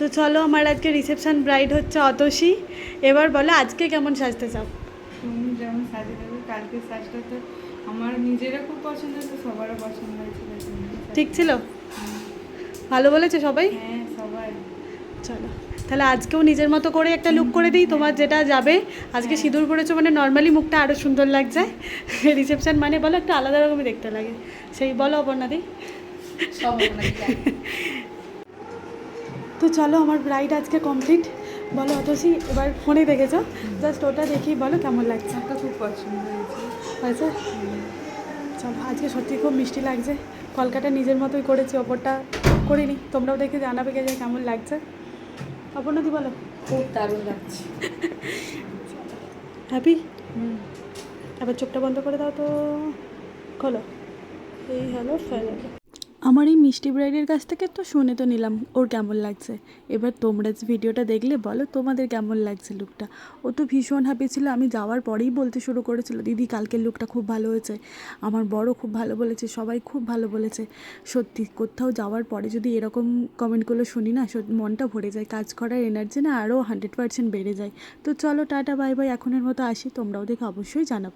তো চলো আমার আজকে রিসেপশন ব্রাইড হচ্ছে অতসী। এবার বলো আজকে কেমন সাজতে চাও? তুমি যেমন সাজে দেবে কালকে সাজটা তো আমার নিজেরও খুব পছন্দ হয়েছে সবারও পছন্দ হয়েছে তাই জন্য সাজ- ঠিক ছিল? ভালো বলেছে সবাই? হ্যাঁ সবাই। চলো তাহলে আজকেও নিজের মতো করে একটা লুক করে দিই তোমার যেটা যাবে। আজকে সিঁদুর পরেছো মানে নর্মালি মুখটা আরও সুন্দর লাগছে। রিসেপশন মানে বলো একটু আলাদা রকমই দেখতে লাগে। সেই বলো অপর্ণাদি তো চলো আমার ব্রাইড আজকে কমপ্লিট বলো অতসী এবার ফোনে দেখেছ? জাস্ট ওটা দেখি বলো কেমন লাগছে? তো খুব পছন্দ হয়েছে। চলো আজকে সত্যি খুব মিষ্টি লাগছে। কলকাতা নিজের মতোই করেছি ওপরটা করিনি। তোমরাও দেখে জানাবে কে যে কেমন লাগছে। অপর্ণাদি বলো। খুব দারুণ লাগছে। হ্যাপি এবার চোখটা বন্ধ করে দাও তো। খোলো। এই হলো ফাইনাল আমার এই মিষ্টি ব্রাইডের কাছ থেকে তো শুনে তো নিলাম ওর কেমন লাগছে। এবার তোমরা যে ভিডিওটা দেখলে বলো তোমাদের কেমন লাগছে লুকটা। ও তো ভীষণ হ্যাপি ছিল, আমি যাওয়ার পরেই বলতে শুরু করেছিল, দিদি কালকের লুকটা খুব ভালো হয়েছে। আমার বড় খুব ভালো বলেছে, সবাই খুব ভালো বলেছে। সত্যি, কোথাও যাওয়ার পরে যদি এরকম কমেন্টগুলো শুনি না মনটা ভরে যায়, কাজ করার এনার্জি না আরও হান্ড্রেড পার্সেন্ট বেড়ে যায়। তো চলো, টাটা বাই বাই এখনের মতো আসি, তোমরাও দেখে অবশ্যই জানাব।